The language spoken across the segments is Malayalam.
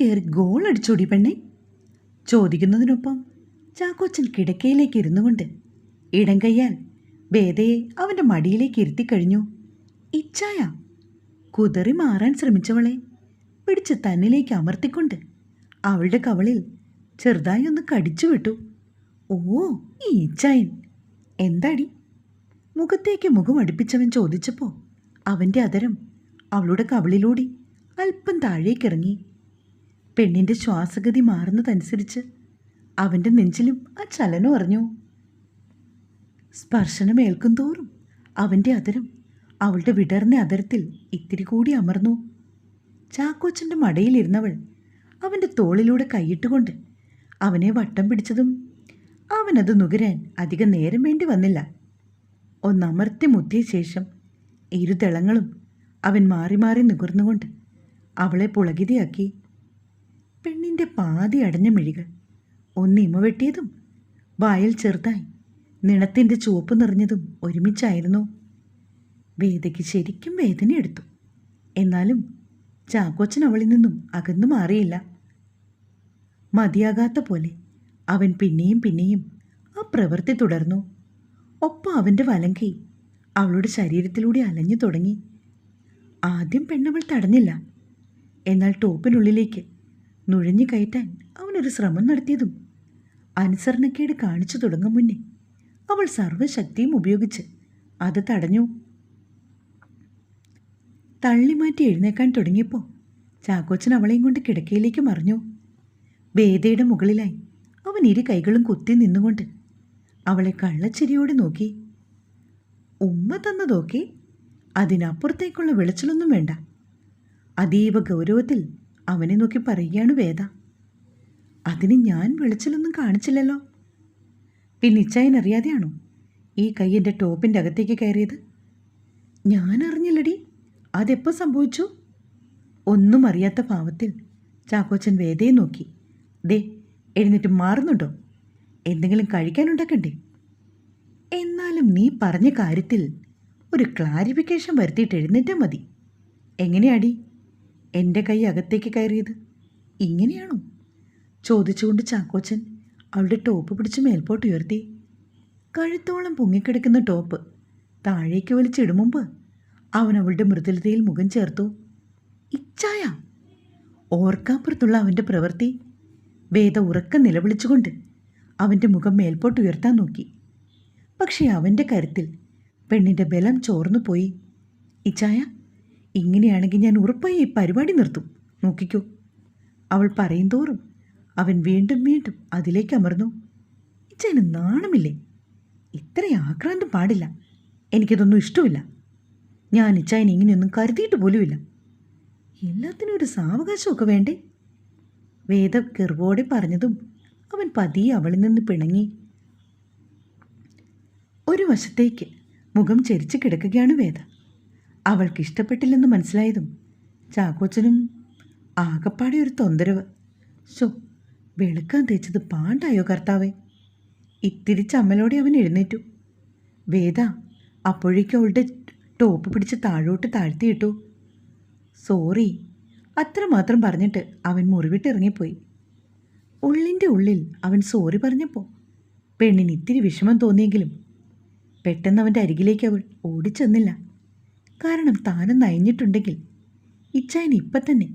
കയറി ഗോൾ അടിച്ചോടി പെണ്ണെ. ചോദിക്കുന്നതിനൊപ്പം ചാക്കോച്ചൻ കിടക്കയിലേക്ക് ഇരുന്നു കൊണ്ട് ഇടം കയ്യാൽ വേദയെ അവന്റെ മടിയിലേക്ക് ഇരുത്തി കഴിഞ്ഞു. ഇച്ഛായ കുതറി മാറാൻ ശ്രമിച്ചവളെ പിടിച്ച് തന്നിലേക്ക് അമർത്തിക്കൊണ്ട് അവളുടെ കവളിൽ ചെറുതായി ഒന്ന് കടിച്ചു വിട്ടു. ഓ ഈ ഇച്ചായൻ എന്താടി? മുഖത്തേക്ക് മുഖം അടുപ്പിച്ചവൻ ചോദിച്ചപ്പോൾ അവന്റെ അതരം അവളുടെ കവളിലൂടെ അല്പം താഴേക്കിറങ്ങി പെണ്ണിന്റെ ശ്വാസഗതി മാറുന്നതനുസരിച്ച് അവന്റെ നെഞ്ചിലും ആ ചലനം അറിഞ്ഞു. സ്പർശനമേൽക്കും തോറും അവന്റെ അതരം അവളുടെ വിടർന്ന അതരത്തിൽ ഇത്തിരി കൂടി അമർന്നു. ചാക്കോച്ചന്റെ മടയിലിരുന്നവൾ അവന്റെ തോളിലൂടെ കൈയിട്ടുകൊണ്ട് അവനെ വട്ടം പിടിച്ചതും അവനത് നുകരാൻ അധികം നേരം വേണ്ടി വന്നില്ല. ഒന്നമർത്തി മുത്തിയ ശേഷം ഇരുതളങ്ങളും അവൻ മാറി മാറി നുകർന്നുകൊണ്ട് അവളെ പുളകിതയാക്കി. പെണ്ണിന്റെ പാതി അടഞ്ഞ മിഴികൾ. ഒന്ന് ഇമ വെട്ടിയതും വായിൽ ചെറുതായി നിണത്തിന്റെ ചുവപ്പ് നിറഞ്ഞതും ഒരുമിച്ചായിരുന്നു. വേദയ്ക്ക് ശരിക്കും വേദനയെടുത്തു. എന്നാലും ചാക്കോച്ചൻ അവളിൽ നിന്നും അകന്നു മാറിയില്ല. മതിയാകാത്ത പോലെ അവൻ പിന്നെയും പിന്നെയും ആ പ്രവൃത്തി തുടർന്നു. ഒപ്പം അവന്റെ വലങ്കൈ അവളുടെ ശരീരത്തിലൂടെ അലഞ്ഞു തുടങ്ങി. ആദ്യം പെണ്ണവൾ തടഞ്ഞില്ല. എന്നാൽ ടോപ്പിനുള്ളിലേക്ക് നുഴഞ്ഞു കയറ്റാൻ അവനൊരു ശ്രമം നടത്തിയതും അനുസരണക്കേട് കാണിച്ചു തുടങ്ങും മുന്നേ അവൾ സർവശക്തിയും ഉപയോഗിച്ച് അത് തടഞ്ഞു. തള്ളിമാറ്റി എഴുന്നേക്കാൻ തുടങ്ങിയപ്പോൾ ചാക്കോച്ചൻ അവളെയും കൊണ്ട് കിടക്കയിലേക്ക് മറിഞ്ഞു. വേദയുടെ മുകളിലായി അവൻ ഇരു കൈകളും കുത്തി നിന്നുകൊണ്ട് അവളെ കള്ളച്ചിരിയോടെ നോക്കി. ഉമ്മ തന്നതോക്കെ അതിനപ്പുറത്തേക്കുള്ള വെളിച്ചലൊന്നും വേണ്ട. അതീവ ഗൗരവത്തിൽ അവനെ നോക്കി പറയുകയാണ് വേദ. അതിന് ഞാൻ വെളിച്ചിലൊന്നും കാണിച്ചില്ലല്ലോ. പിന്നെ ഇച്ചായൻ അറിയാതെയാണോ ഈ കൈ എന്റെ ടോപ്പിന്റെ അകത്തേക്ക് കയറിയത്? ഞാൻ അറിഞ്ഞില്ലടി അതെപ്പോൾ സംഭവിച്ചു? ഒന്നും അറിയാത്ത ഭാവത്തിൽ ചാക്കോച്ചൻ വേദയെ നോക്കി. ദേ എഴുന്നേറ്റ് മാറുന്നുണ്ടോ? എന്തെങ്കിലും കഴിക്കാനുണ്ടാക്കണ്ടേ? എന്നാലും നീ പറഞ്ഞ കാര്യത്തിൽ ഒരു ക്ലാരിഫിക്കേഷൻ വരുത്തിയിട്ട് എഴുന്നേറ്റാൽ മതി. എങ്ങനെയാടി? എന്റെ കൈ അകത്തേക്ക് കയറിയത്? ഇങ്ങനെയാണോ? ചോദിച്ചുകൊണ്ട് ചാക്കോച്ചൻ അവളുടെ ടോപ്പ് പിടിച്ച് മേൽപോട്ട് ഉയർത്തി. കഴുത്തോളം പൊങ്ങിക്കിടക്കുന്ന ടോപ്പ്. താഴേക്ക് വലിച്ചിടും മുമ്പ് അവൻ അവളുടെ മൃദുലതയിൽ മുഖം ചേർത്തു. ഇച്ചായ! ഓർക്കാപ്പുറത്തുള്ള അവന്റെ പ്രവൃത്തി. വേദ ഉറക്കം നിലവിളിച്ചുകൊണ്ട് അവന്റെ മുഖം മേൽപോട്ട് ഉയർത്താൻ നോക്കി. പക്ഷേ അവന്റെ കരുത്തിൽ പെണ്ണിന്റെ ബലം ചോർന്നു പോയി ഇച്ചായ ഇങ്ങനെയാണെങ്കിൽ ഞാൻ ഉറപ്പായി ഈ പരിപാടി നിർത്തും. നോക്കിക്കോ. അവൾ പറയും തോറും അവൻ വീണ്ടും വീണ്ടും അതിലേക്ക് അമർന്നു. ഇച്ചന് നാണമില്ലേ? ഇത്ര ആക്രാന്തം പാടില്ല. എനിക്കതൊന്നും ഇഷ്ടമില്ല ഞാൻ ഇച്ചായനെ ഇങ്ങനെയൊന്നും കരുതിയിട്ട് പോലുമില്ല. എല്ലാത്തിനും ഒരു സാവകാശമൊക്കെ വേണ്ടേ? വേദ ഗർവോടെ പറഞ്ഞതും അവൻ പതിയെ അവളിൽ നിന്ന് പിണങ്ങി. ഒരു വശത്തേക്ക് മുഖം ചെരിച്ച് കിടക്കുകയാണ് വേദ. അവൾക്ക് ഇഷ്ടപ്പെട്ടില്ലെന്ന് മനസ്സിലായതും ചാക്കോച്ചനും ആകപ്പാടെ ഒരു തൊന്തരവ്. ഷോ വെളുക്കാൻ തേച്ചത് പാണ്ടായോ കർത്താവേ? ഇത്തിരി ചമ്മലോടെ അവൻ എഴുന്നേറ്റു. വേദ അപ്പോഴേക്കും അവളുടെ ടോപ്പ് പിടിച്ച് താഴോട്ട് താഴ്ത്തിയിട്ടു. സോറി അത്രമാത്രം പറഞ്ഞിട്ട് അവൻ മുറിവിട്ടിറങ്ങിപ്പോയി ഉള്ളിന്റെ ഉള്ളിൽ അവൻ സോറി പറഞ്ഞപ്പോൾ പെണ്ണിന് ഇത്തിരി വിഷമം തോന്നിയെങ്കിലും പെട്ടെന്ന് അവന്റെ അരികിലേക്ക് അവൾ ഓടിച്ചെന്നില്ല. കാരണം താനും നയഞ്ഞിട്ടുണ്ടെങ്കിൽ ഇച്ചായൻ ഇപ്പം തന്നെ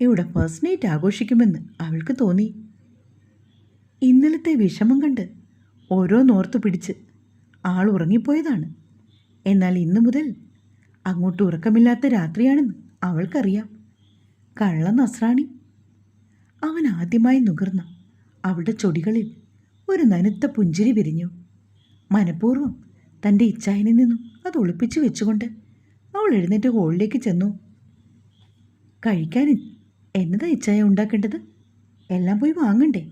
ഇവിടെ ഫസ്റ്റ് നൈറ്റ് ആഘോഷിക്കുമെന്ന് അവൾക്ക് തോന്നി. ഇന്നലത്തെ വിഷമം കണ്ട് ഓരോന്നോർത്തു പിടിച്ച് ആൾ ഉറങ്ങിപ്പോയതാണ്. എന്നാൽ ഇന്നു മുതൽ അങ്ങോട്ട് ഉറക്കമില്ലാത്ത രാത്രിയാണെന്ന് അവൾക്കറിയാം. കള്ള നസ്രാണി. അവൻ ആദ്യമായി നുകർന്ന അവളുടെ ചൊടികളിൽ ഒരു നനുത്ത പുഞ്ചിരി വിരിഞ്ഞു. മനഃപൂർവം തന്റെ ഇച്ചായനിൽ നിന്നും അത് ഒളിപ്പിച്ചു വെച്ചുകൊണ്ട് അവൾ എഴുന്നേറ്റ് ഹോളിലേക്ക് ചെന്നു. കഴിക്കാൻ എന്നതാ ഇച്ചായ ഉണ്ടാക്കേണ്ടത്? എല്ലാം പോയി വാങ്ങണ്ടേ?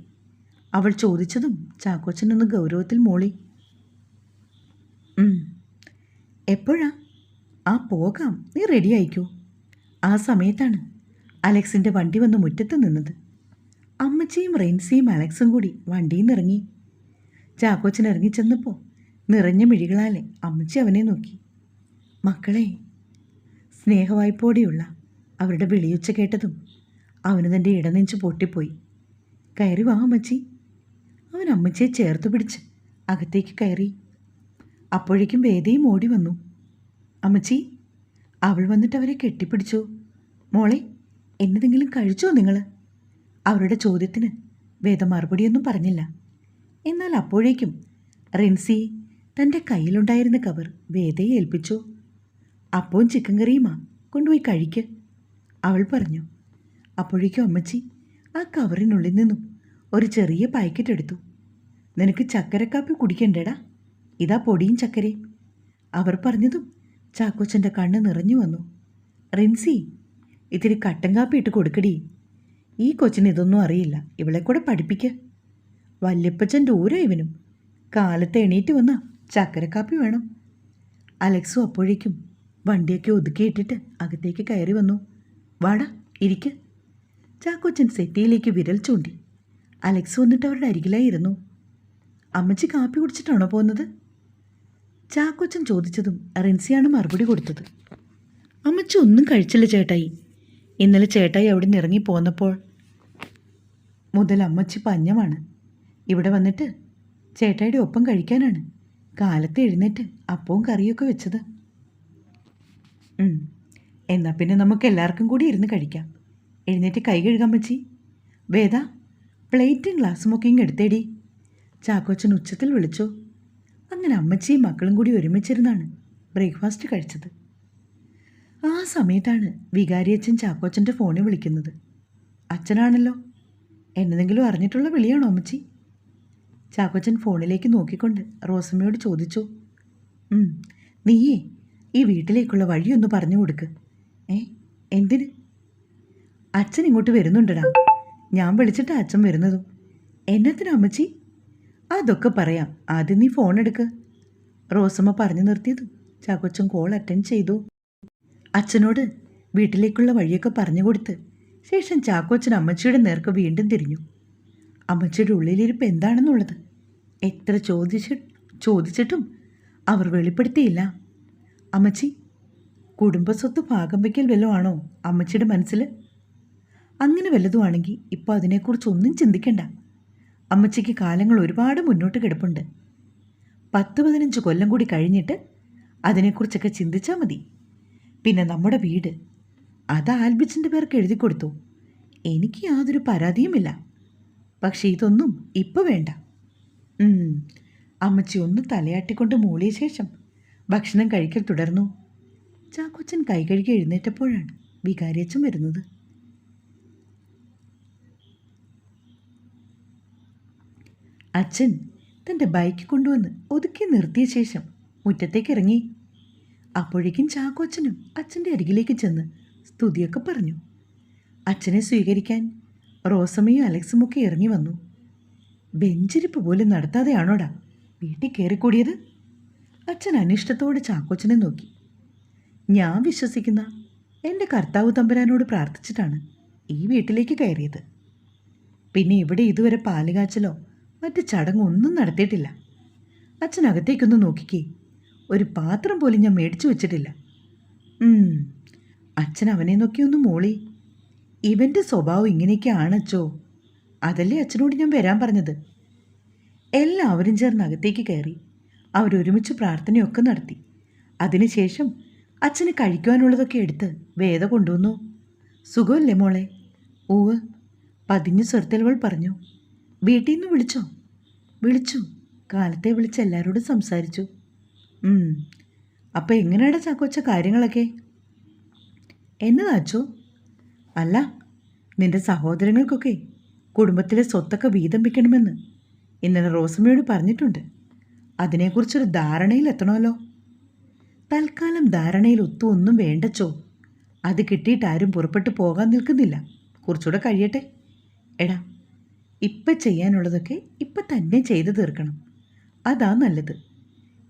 അവൾ ചോദിച്ചതും ചാക്കോച്ചനൊന്ന് ഗൗരവത്തിൽ മോളി. എപ്പോഴാ? ആ പോകാം. നീ റെഡി ആയിക്കോ? ആ സമയത്താണ് അലക്സിന്റെ വണ്ടി വന്ന് മുറ്റത്ത് നിന്നത്. അമ്മച്ചിയും റെയിൻസിയും അലക്സും കൂടി വണ്ടിയിൽ നിന്ന് ഇറങ്ങി. ചാക്കോച്ചൻ ഇറങ്ങിച്ചെന്നപ്പോൾ നിറഞ്ഞ മിഴികളാലെ അമ്മച്ചി അവനെ നോക്കി. മക്കളെ സ്നേഹവായ്പോടെയുള്ള അവരുടെ വിളിയുച്ച കേട്ടതും അവന് തന്റെ ഇടനെഞ്ച് പൊട്ടിപ്പോയി. കയറി വാ അമ്മച്ചി. അവൻ അമ്മച്ചിയെ ചേർത്ത് പിടിച്ച് അകത്തേക്ക് കയറി. അപ്പോഴേക്കും വേദയും ഓടി വന്നു. അമ്മച്ചി അവൾ വന്നിട്ട് അവരെ കെട്ടിപ്പിടിച്ചു. മോളെ എന്നതെങ്കിലും കഴിച്ചോ നിങ്ങൾ അവരുടെ ചോദ്യത്തിന് വേദ മറുപടിയൊന്നും പറഞ്ഞില്ല. എന്നാൽ അപ്പോഴേക്കും റിൻസി തന്റെ കയ്യിലുണ്ടായിരുന്ന കവർ വേദയെ ഏൽപ്പിച്ചു. അപ്പവും ചിക്കൻ കറിയുമാ കൊണ്ടുപോയി കഴിക്ക്. അവൾ പറഞ്ഞു അപ്പോഴേക്കും അമ്മച്ചി ആ കവറിനുള്ളിൽ നിന്നും ഒരു ചെറിയ പാക്കറ്റ് എടുത്തു. നിനക്ക് ചക്കരക്കാപ്പി കുടിക്കണ്ടേടാ ഇതാ പൊടിയും ചക്കരയും. അവർ പറഞ്ഞതും ചാക്കോച്ചന്റെ കണ്ണ് നിറഞ്ഞു വന്നു. റിൻസി ഇത്തിരി കട്ടൻ കാപ്പി ഇട്ട് കൊടുക്കടി. ഈ കൊച്ചിന് ഇതൊന്നും അറിയില്ല ഇവളെ കൂടെ പഠിപ്പിക്ക. വല്യപ്പച്ചൻ ദൂരം ഇവനും? കാലത്ത് എണീറ്റ് വന്ന ചക്കരക്കാപ്പി വേണം. അലക്സും അപ്പോഴേക്കും വണ്ടിയൊക്കെ ഒതുക്കിയിട്ടിട്ട് അകത്തേക്ക് കയറി വന്നു. വാടാ ഇരിക്ക്. ചാക്കോച്ചൻ സെറ്റിയിലേക്ക് വിരൽ ചൂണ്ടി. അലക്സ് വന്നിട്ട് അവരുടെ അരികിലായിരുന്നു അമ്മച്ചി കാപ്പി കുടിച്ചിട്ടാണോ പോകുന്നത്? ചാക്കോച്ചൻ ചോദിച്ചതും റിൻസിയാണ് മറുപടി കൊടുത്തത്. അമ്മച്ചി ഒന്നും കഴിച്ചില്ല ചേട്ടായി. ഇന്നലെ ചേട്ടായി അവിടെ നിന്ന് ഇറങ്ങി പോന്നപ്പോൾ മുതൽ അമ്മച്ചി പഞ്ഞമാണ്. ഇവിടെ വന്നിട്ട് ചേട്ടായിയുടെ ഒപ്പം കഴിക്കാനാണ്. കാലത്ത് എഴുന്നേറ്റ് അപ്പവും കറിയൊക്കെ വെച്ചത്. ഉം. എന്നാ പിന്നെ നമുക്ക് എല്ലാവർക്കും കൂടി ഇരുന്ന് കഴിക്കാം. എഴുന്നേറ്റ് കൈ കഴുകാൻ പറ്റി വേദ പ്ലേറ്റും ഗ്ലാസ്സും ഒക്കെ എടുത്തേടി. ചാക്കോച്ചൻ ഉച്ചത്തിൽ വിളിച്ചു. അങ്ങനെ അമ്മച്ചിയും മക്കളും കൂടി ഒരുമിച്ചിരുന്നാണ് ബ്രേക്ക്ഫാസ്റ്റ് കഴിച്ചത്. ആ സമയത്താണ് വികാരിയച്ഛൻ ചാക്കോച്ചന്റെ ഫോണിൽ വിളിക്കുന്നത്. അച്ഛനാണല്ലോ. എന്നതെങ്കിലും അറിഞ്ഞിട്ടുള്ള വിളിയാണോ അമ്മച്ചി? ചാക്കോച്ചൻ ഫോണിലേക്ക് നോക്കിക്കൊണ്ട് റോസമ്മയോട് ചോദിച്ചു. "ഉം, നീയേ ഈ വീട്ടിലേക്കുള്ള വഴിയൊന്ന് പറഞ്ഞു കൊടുക്ക്. ഏ എന്തിന്? അച്ഛൻ ഇങ്ങോട്ട് വരുന്നുണ്ടടാ. ഞാൻ വിളിച്ചിട്ട് അച്ഛൻ വരുന്നതും. എന്നത്തിനോ അമ്മച്ചി? അതൊക്കെ പറയാം. ആദ്യം നീ ഫോൺ എടുക്ക്. റോസമ്മ പറഞ്ഞു നിർത്തിയതും. ചാക്കോച്ചൻ കോൾ അറ്റൻഡ് ചെയ്തു. അച്ഛനോട് വീട്ടിലേക്കുള്ള വഴിയൊക്കെ പറഞ്ഞു കൊടുത്ത്. ശേഷം ചാക്കോച്ചൻ അമ്മച്ചിയുടെ നേർക്ക് വീണ്ടും തിരിഞ്ഞു. അമ്മച്ചിയുടെ ഉള്ളിലിരിപ്പ് എന്താണെന്നുള്ളത്? എത്ര ചോദിച്ചിട്ട് ചോദിച്ചിട്ടും അവർ വെളിപ്പെടുത്തിയില്ല. അമ്മച്ചി കുടുംബസ്വത്ത് ഭാഗം വയ്ക്കൽ വല്ലതും അമ്മച്ചിയുടെ മനസ്സിൽ അങ്ങനെ വല്ലതുമാണെങ്കിൽ ഇപ്പോൾ അതിനെക്കുറിച്ച് ഒന്നും ചിന്തിക്കണ്ട. അമ്മച്ചിക്ക് കാലങ്ങൾ ഒരുപാട് മുന്നോട്ട് കിടപ്പുണ്ട്. പത്ത് പതിനഞ്ച് കൊല്ലം കൂടി കഴിഞ്ഞിട്ട് അതിനെക്കുറിച്ചൊക്കെ ചിന്തിച്ചാൽ മതി. പിന്നെ നമ്മുടെ വീട് അത് ആൽബിച്ചിന്റെ പേർക്ക് എഴുതി കൊടുത്തു. എനിക്ക് യാതൊരു പരാതിയുമില്ല. പക്ഷേ ഇതൊന്നും ഇപ്പോൾ വേണ്ട. അമ്മച്ചി ഒന്ന് തലയാട്ടിക്കൊണ്ട് മൂളിയ ശേഷം ഭക്ഷണം കഴിക്കൽ തുടർന്നു. ചാക്കോച്ചൻ കൈ കഴുകി എഴുന്നേറ്റപ്പോഴാണ് വികാരിയച്ചൻ വരുന്നത്. അച്ഛൻ തന്റെ ബൈക്ക് കൊണ്ടുവന്ന് ഒതുക്കി നിർത്തിയ ശേഷം മുറ്റത്തേക്ക് ഇറങ്ങി. അപ്പോഴേക്കും ചാക്കോച്ചനും അച്ഛന്റെ അരികിലേക്ക് ചെന്ന് സ്തുതിയൊക്കെ പറഞ്ഞു. അച്ഛനെ സ്വീകരിക്കാൻ റോസമ്മയും അലക്സും ഒക്കെ ഇറങ്ങി വന്നു. ബെഞ്ചിരിപ്പ് പോലും നടത്താതെയാണോടാ വീട്ടിൽ കയറിക്കൂടിയത്? അച്ഛൻ അനിഷ്ടത്തോടെ ചാക്കോച്ചനെ നോക്കി. ഞാൻ വിശ്വസിക്കുന്ന എന്റെ കർത്താവ് തമ്പുരാനോട് പ്രാർത്ഥിച്ചിട്ടാണ് ഈ വീട്ടിലേക്ക് കയറിയത്. പിന്നെ ഇവിടെ ഇതുവരെ പാലുകാച്ചലോ മറ്റ് ചടങ്ങൊന്നും നടത്തിയിട്ടില്ല. അച്ഛൻ അകത്തേക്കൊന്ന് നോക്കിക്കേ. ഒരു പാത്രം പോലും ഞാൻ മേടിച്ചു വെച്ചിട്ടില്ല. അച്ഛൻ അവനെ നോക്കി ഒന്ന് മോളി. ഇവന്റെ സ്വഭാവം ഇങ്ങനെയൊക്കെയാണ് അച്ചോ. അതല്ലേ അച്ഛനോട് ഞാൻ വരാൻ പറഞ്ഞത്? എല്ലാവരും ചേർന്ന് അകത്തേക്ക് കയറി. അവരൊരുമിച്ച് പ്രാർത്ഥനയൊക്കെ നടത്തി. അതിനുശേഷം അച്ഛന് കഴിക്കുവാനുള്ളതൊക്കെ എടുത്ത് വേദ കൊണ്ടുവന്നു. സുഖമല്ലേ മോളെ? ഊവ്. പതിഞ്ഞ് സ്വർത്തലവൾ പറഞ്ഞു. വീട്ടിൽ നിന്ന് വിളിച്ചോ? വിളിച്ചു. കാലത്തെ വിളിച്ച് എല്ലാവരോടും സംസാരിച്ചു. അപ്പോൾ അപ്പം എങ്ങനെയാടാ ചാക്കോച്ച കാര്യങ്ങളൊക്കെ? എന്നതാച്ചോ അല്ല നിന്റെ സഹോദരങ്ങൾക്കൊക്കെ കുടുംബത്തിലെ സ്വത്തൊക്കെ വീതം വയ്ക്കണമെന്ന് ഇന്നലെ റോസമ്മയോട് പറഞ്ഞിട്ടുണ്ട്. അതിനെക്കുറിച്ചൊരു ധാരണയിലെത്തണമല്ലോ. തൽക്കാലം ധാരണയിൽ ഒത്തു ഒന്നും വേണ്ടച്ചോ. അത് കിട്ടിയിട്ട് ആരും പുറപ്പെട്ടു പോകാൻ നിൽക്കുന്നില്ല. കുറച്ചുകൂടെ കഴിയട്ടെ. എടാ ഇപ്പം ചെയ്യാനുള്ളതൊക്കെ ഇപ്പം തന്നെ ചെയ്തു തീർക്കണം. അതാ നല്ലത്.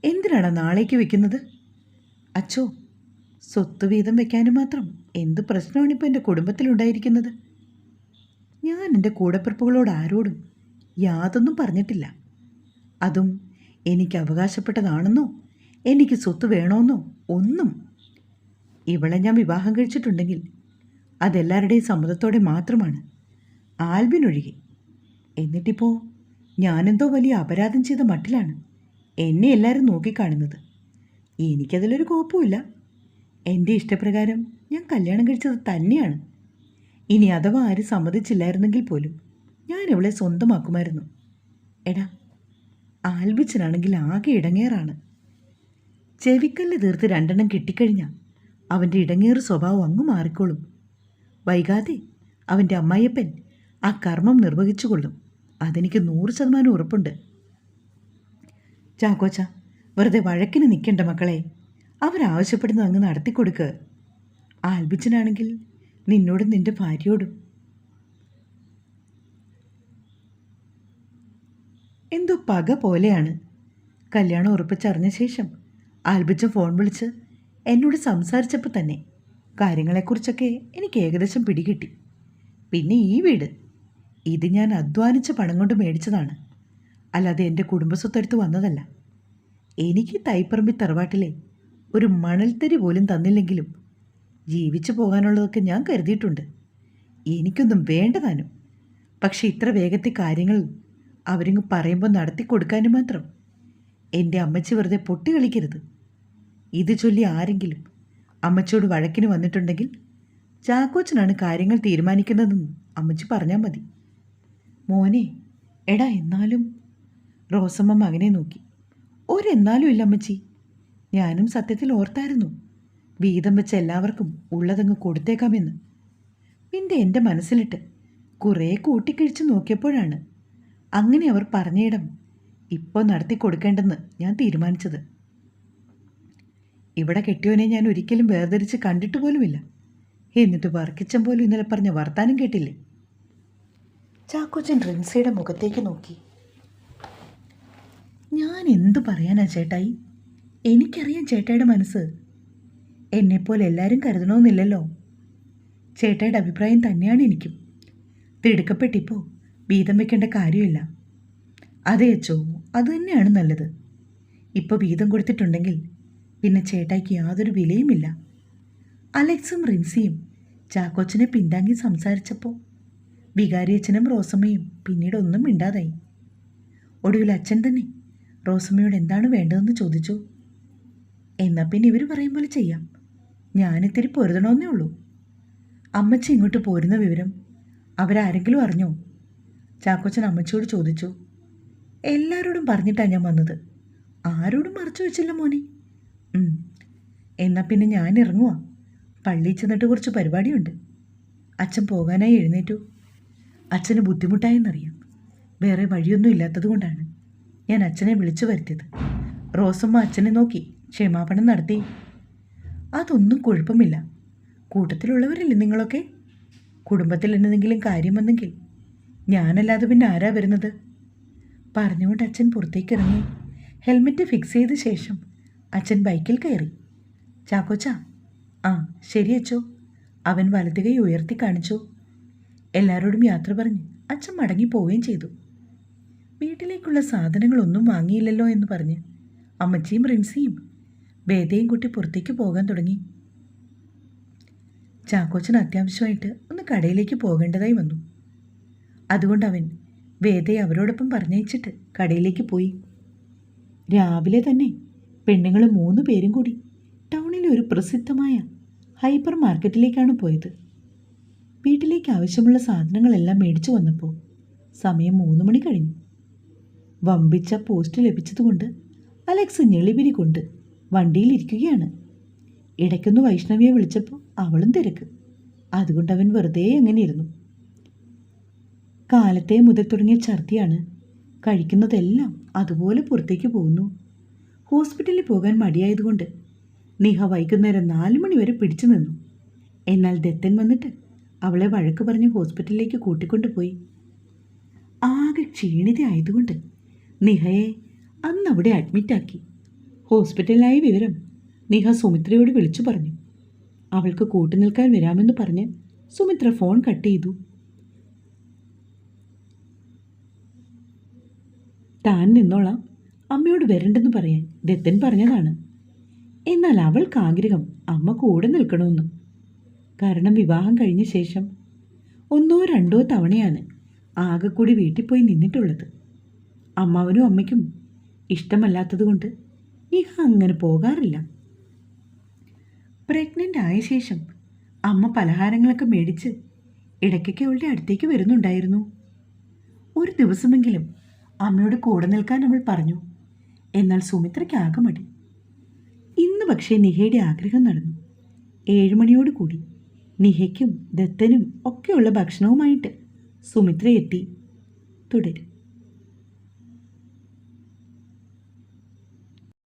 എന്തിനാണ് നാളേക്ക് വെക്കുന്നത്? അച്ചോ സ്വത്ത് വീതം വെക്കാനും മാത്രം എന്ത് പ്രശ്നമാണ് ഇപ്പോൾ എന്റെ കുടുംബത്തിലുണ്ടായിരിക്കുന്നത്? ഞാൻ എന്റെ കൂടപ്പിറപ്പുകളോട് ആരോടും യാതൊന്നും പറഞ്ഞിട്ടില്ല. അതും എനിക്ക് അവകാശപ്പെട്ടതാണെന്നോ? എനിക്ക് സ്വത്ത് വേണമെന്നോ ഒന്നും. ഇവളെ ഞാൻ വിവാഹം കഴിച്ചിട്ടുണ്ടെങ്കിൽ അതെല്ലാവരുടെയും സമ്മതത്തോടെ മാത്രമാണ്. ആൽബിനൊഴികെ. എന്നിട്ടിപ്പോൾ ഞാനെന്തോ വലിയ അപരാധം ചെയ്ത മട്ടിലാണ് എന്നെ എല്ലാവരും നോക്കിക്കാണുന്നത്. എനിക്കതിലൊരു കുഴപ്പമില്ല എന്റെ ഇഷ്ടപ്രകാരം ഞാൻ കല്യാണം കഴിച്ചത് തന്നെയാണ്. ഇനി അഥവാ ആരും സമ്മതിച്ചില്ലായിരുന്നെങ്കിൽ പോലും ഞാൻ ഇവളെ സ്വന്തമാക്കുമായിരുന്നു. എടാ ആൽബിച്ചനാണെങ്കിൽ ആകെ ഇടങ്ങേറാണ്. ചെവിക്കല്ല് തീർത്ത് രണ്ടെണ്ണം കിട്ടിക്കഴിഞ്ഞാൽ അവന്റെ ഇടങ്ങേറ് സ്വഭാവം അങ്ങ് മാറിക്കോളും. വൈകാതെ അവന്റെ അമ്മയപ്പൻ ആ കർമ്മം നിർവഹിച്ചു കൊള്ളും അതെനിക്ക് നൂറ് ശതമാനം ഉറപ്പുണ്ട്. ചാക്കോച്ച വെറുതെ വഴക്കിന് നിൽക്കേണ്ട മക്കളെ. അവരാവശ്യപ്പെടുന്നത് അങ്ങ് നടത്തിക്കൊടുക്കുക ആൽബിച്ചനാണെങ്കിൽ നിന്നോടും നിന്റെ ഭാര്യയോടും എന്തോ പക പോലെയാണ്. കല്യാണം ഉറപ്പിച്ചറിഞ്ഞ ശേഷം ആൽബിച്ച ഫോൺ വിളിച്ച് എന്നോട് സംസാരിച്ചപ്പോൾ തന്നെ കാര്യങ്ങളെക്കുറിച്ചൊക്കെ എനിക്ക് ഏകദേശം പിടികിട്ടി. പിന്നെ ഈ വീട് ഇത് ഞാൻ അധ്വാനിച്ച പണം കൊണ്ട് മേടിച്ചതാണ്. അല്ലാതെ എന്റെ കുടുംബസ്വത്തെടുത്ത് വന്നതല്ല. എനിക്ക് തൈപ്പറമ്പി തറവാട്ടിലെ ഒരു മണൽത്തരി പോലും തന്നില്ലെങ്കിലും ജീവിച്ചു പോകാനുള്ളതൊക്കെ ഞാൻ കരുതിയിട്ടുണ്ട്. എനിക്കൊന്നും വേണ്ടതാനും പക്ഷേ ഇത്ര വേഗത്തിൽ കാര്യങ്ങൾ അവരിങ്ങ് പറയുമ്പോൾ നടത്തി കൊടുക്കാനും മാത്രം. എന്റെ അമ്മച്ചി വെറുതെ പൊട്ടി കളിക്കരുത് ഇത് ചൊല്ലി ആരെങ്കിലും അമ്മച്ചിയോട് വഴക്കിന് വന്നിട്ടുണ്ടെങ്കിൽ ചാക്കോച്ചനാണ് കാര്യങ്ങൾ തീരുമാനിക്കുന്നതെന്ന് അമ്മച്ചി പറഞ്ഞാൽ മതി. മോനെ എടാ എന്നാലും റോസമ്മ മകനെ നോക്കി. ഒരെന്നാലും ഇല്ല അമ്മച്ചി. ഞാനും സത്യത്തിൽ ഓർത്തായിരുന്നു വീതം വെച്ച എല്ലാവർക്കും ഉള്ളതങ്ങ് കൊടുത്തേക്കാമെന്ന്. പിന്നെ എന്റെ മനസ്സിലിട്ട് കുറേ കൂട്ടിക്കഴിച്ച് നോക്കിയപ്പോഴാണ് അങ്ങനെ അവർ പറഞ്ഞയിടം ഇപ്പോൾ നടത്തി കൊടുക്കേണ്ടെന്ന് ഞാൻ തീരുമാനിച്ചത്. ഇവിടെ കെട്ടിയവനെ ഞാൻ ഒരിക്കലും വേർതിരിച്ച് കണ്ടിട്ട് പോലുമില്ല. എന്നിട്ട് വർക്കിച്ചൻ പോലും ഇന്നലെ പറഞ്ഞ വർത്താനം കേട്ടില്ലേ? ചാക്കോച്ചൻ റിൻസയുടെ മുഖത്തേക്ക് നോക്കി. ഞാൻ എന്തു പറയാനാ ചേട്ടായി? എനിക്കറിയാം ചേട്ടായുടെ മനസ്സ്. എന്നെപ്പോലെ എല്ലാവരും കരുതണമെന്നില്ലല്ലോ. ചേട്ടായുടെ അഭിപ്രായം തന്നെയാണ് എനിക്കും. തിടുക്കപ്പെട്ടിപ്പോൾ വീതം വെക്കേണ്ട കാര്യമില്ല. അതെ അച്ചോ അത് തന്നെയാണ് നല്ലത്. ഇപ്പോൾ വീതം കൊടുത്തിട്ടുണ്ടെങ്കിൽ പിന്നെ ചേട്ടായിക്ക് യാതൊരു വിലയുമില്ല. അലക്സും റിൻസിയും ചാക്കോച്ചനെ പിന്താങ്ങി സംസാരിച്ചപ്പോൾ വികാരിയച്ഛനും റോസമ്മയും പിന്നീട് ഒന്നും മിണ്ടാതായി. ഒടുവിൽ അച്ഛൻ തന്നെ റോസമ്മയോട് എന്താണ് വേണ്ടതെന്ന് ചോദിച്ചു. എന്നാൽ പിന്നെ ഇവർ പറയും പോലെ ചെയ്യാം. ഞാനിത്തിരി പൊരുതണമെന്നേ ഉള്ളൂ. അമ്മച്ചി ഇങ്ങോട്ട് പോരുന്ന വിവരം അവരാരെങ്കിലും അറിഞ്ഞോ? ചാക്കോച്ചൻ അമ്മച്ചിയോട് ചോദിച്ചു എല്ലാവരോടും പറഞ്ഞിട്ടാണ് ഞാൻ വന്നത്? ആരോടും മറച്ചു വെച്ചില്ല മോനെ? എന്നാൽ എന്നാ പിന്നെ ഞാൻ ഇറങ്ങുവാ. പള്ളിയിൽ ചെന്നിട്ട് കുറച്ച് പരിപാടിയുണ്ട്. അച്ഛൻ പോകാനായി എഴുന്നേറ്റു. അച്ഛന് ബുദ്ധിമുട്ടായെന്നറിയാം. വേറെ വഴിയൊന്നും ഇല്ലാത്തത് കൊണ്ടാണ് ഞാൻ അച്ഛനെ വിളിച്ചു വരുത്തിയത്. റോസമ്മ അച്ഛനെ നോക്കി ക്ഷമാപണം നടത്തി. അതൊന്നും കുഴപ്പമില്ല. കൂട്ടത്തിലുള്ളവരല്ലേ നിങ്ങളൊക്കെ? കുടുംബത്തിൽ എന്തെങ്കിലും കാര്യം വന്നെങ്കിൽ ഞാനല്ലാതെ പിന്നെ ആരാ വരുന്നത്? പറഞ്ഞുകൊണ്ട് അച്ഛൻ പുറത്തേക്ക് ഇറങ്ങി ഹെൽമെറ്റ് ഫിക്സ് ചെയ്ത ശേഷം അച്ഛൻ ബൈക്കിൽ കയറി. ചാക്കോച്ച ആ ശരി അച്ഛോ അവൻ വലതുകൈ ഉയർത്തി കാണിച്ചു. എല്ലാവരോടും യാത്ര പറഞ്ഞ് അച്ഛൻ മടങ്ങി പോവുകയും ചെയ്തു. വീട്ടിലേക്കുള്ള സാധനങ്ങളൊന്നും വാങ്ങിയില്ലല്ലോ എന്ന് പറഞ്ഞ് അമ്മച്ചിയും റിൻസിയും വേദയും കൂട്ടി പുറത്തേക്ക് പോകാൻ തുടങ്ങി. ചാക്കോച്ചൻ അത്യാവശ്യമായിട്ട് ഒന്ന് കടയിലേക്ക് പോകേണ്ടതായി വന്നു. അതുകൊണ്ട് അവൻ വേദയെ അവരോടൊപ്പം പറഞ്ഞയച്ചിട്ട് കടയിലേക്ക് പോയി. രാവിലെ തന്നെ പെണ്ണുങ്ങൾ മൂന്ന് പേരും കൂടി ടൗണിലെ ഒരു പ്രസിദ്ധമായ ഹൈപ്പർ മാർക്കറ്റിലേക്കാണ് പോയത്. വീട്ടിലേക്ക് ആവശ്യമുള്ള സാധനങ്ങളെല്ലാം മേടിച്ചു വന്നപ്പോൾ സമയം മൂന്ന് മണി കഴിഞ്ഞു. വമ്പിച്ച പോസ്റ്റ് ലഭിച്ചതുകൊണ്ട് അലക്സ് ഞെളിപിരി കൊണ്ട് വണ്ടിയിലിരിക്കുകയാണ്. ഇടയ്ക്കൊന്ന് വൈഷ്ണവിയെ വിളിച്ചപ്പോൾ അവളും തിരക്ക്. അതുകൊണ്ട് അവൻ വെറുതെ അങ്ങനെ ഇരുന്നു കാലത്തെ മുതൽ തുടങ്ങിയ ഛർദിയാണ്. കഴിക്കുന്നതെല്ലാം അതുപോലെ പുറത്തേക്ക് പോകുന്നു. ഹോസ്പിറ്റലിൽ പോകാൻ മടിയായതുകൊണ്ട് നിഹ വൈകുന്നേരം നാല് മണിവരെ പിടിച്ചു നിന്നു. എന്നാൽ ദത്തൻ വന്നിട്ട് അവളെ വഴക്ക് പറഞ്ഞ് ഹോസ്പിറ്റലിലേക്ക് കൂട്ടിക്കൊണ്ടുപോയി. ആകെ ക്ഷീണിതയായതുകൊണ്ട് നിഹയെ അന്ന് അവിടെ അഡ്മിറ്റാക്കി. ഹോസ്പിറ്റലിലായ വിവരം നിഹ സുമിത്രയോട് വിളിച്ചു പറഞ്ഞു. അവൾക്ക് കൂട്ടുനിൽക്കാൻ വരാമെന്ന് പറഞ്ഞ് സുമിത്ര ഫോൺ കട്ട് ചെയ്തു. താൻ നിന്നോളാം. അമ്മയോട് വരണ്ടെന്ന് പറയാൻ ദത്തൻ പറഞ്ഞതാണ്. എന്നാൽ അവൾക്ക് ആഗ്രഹം അമ്മ കൂടെ നിൽക്കണമെന്ന്. കാരണം വിവാഹം കഴിഞ്ഞ ശേഷം ഒന്നോ രണ്ടോ തവണയാണ് ആകെ കൂടി വീട്ടിൽ പോയി നിന്നിട്ടുള്ളത്. അമ്മാവനും അമ്മയ്ക്കും ഇഷ്ടമല്ലാത്തതുകൊണ്ട് ഇഹ അങ്ങനെ പോകാറില്ല. പ്രഗ്നന്റ് ആയ ശേഷം അമ്മ പലഹാരങ്ങളൊക്കെ മേടിച്ച് ഇടയ്ക്കൊക്കെ അവളുടെ അടുത്തേക്ക് വരുന്നുണ്ടായിരുന്നു. ഒരു ദിവസമെങ്കിലും അമ്മയോട് കൂടെ നിൽക്കാൻ അവൾ പറഞ്ഞു. എന്നാൽ സുമിത്രയ്ക്ക് ആകെ മടി. ഇന്ന് പക്ഷേ നിഹയുടെ ആഗ്രഹം നടന്നു. ഏഴുമണിയോട് കൂടി. നിഹയ്ക്കും ദത്തനും ഒക്കെയുള്ള ഭക്ഷണവുമായിട്ട് സുമിത്ര എത്തി തുടരും.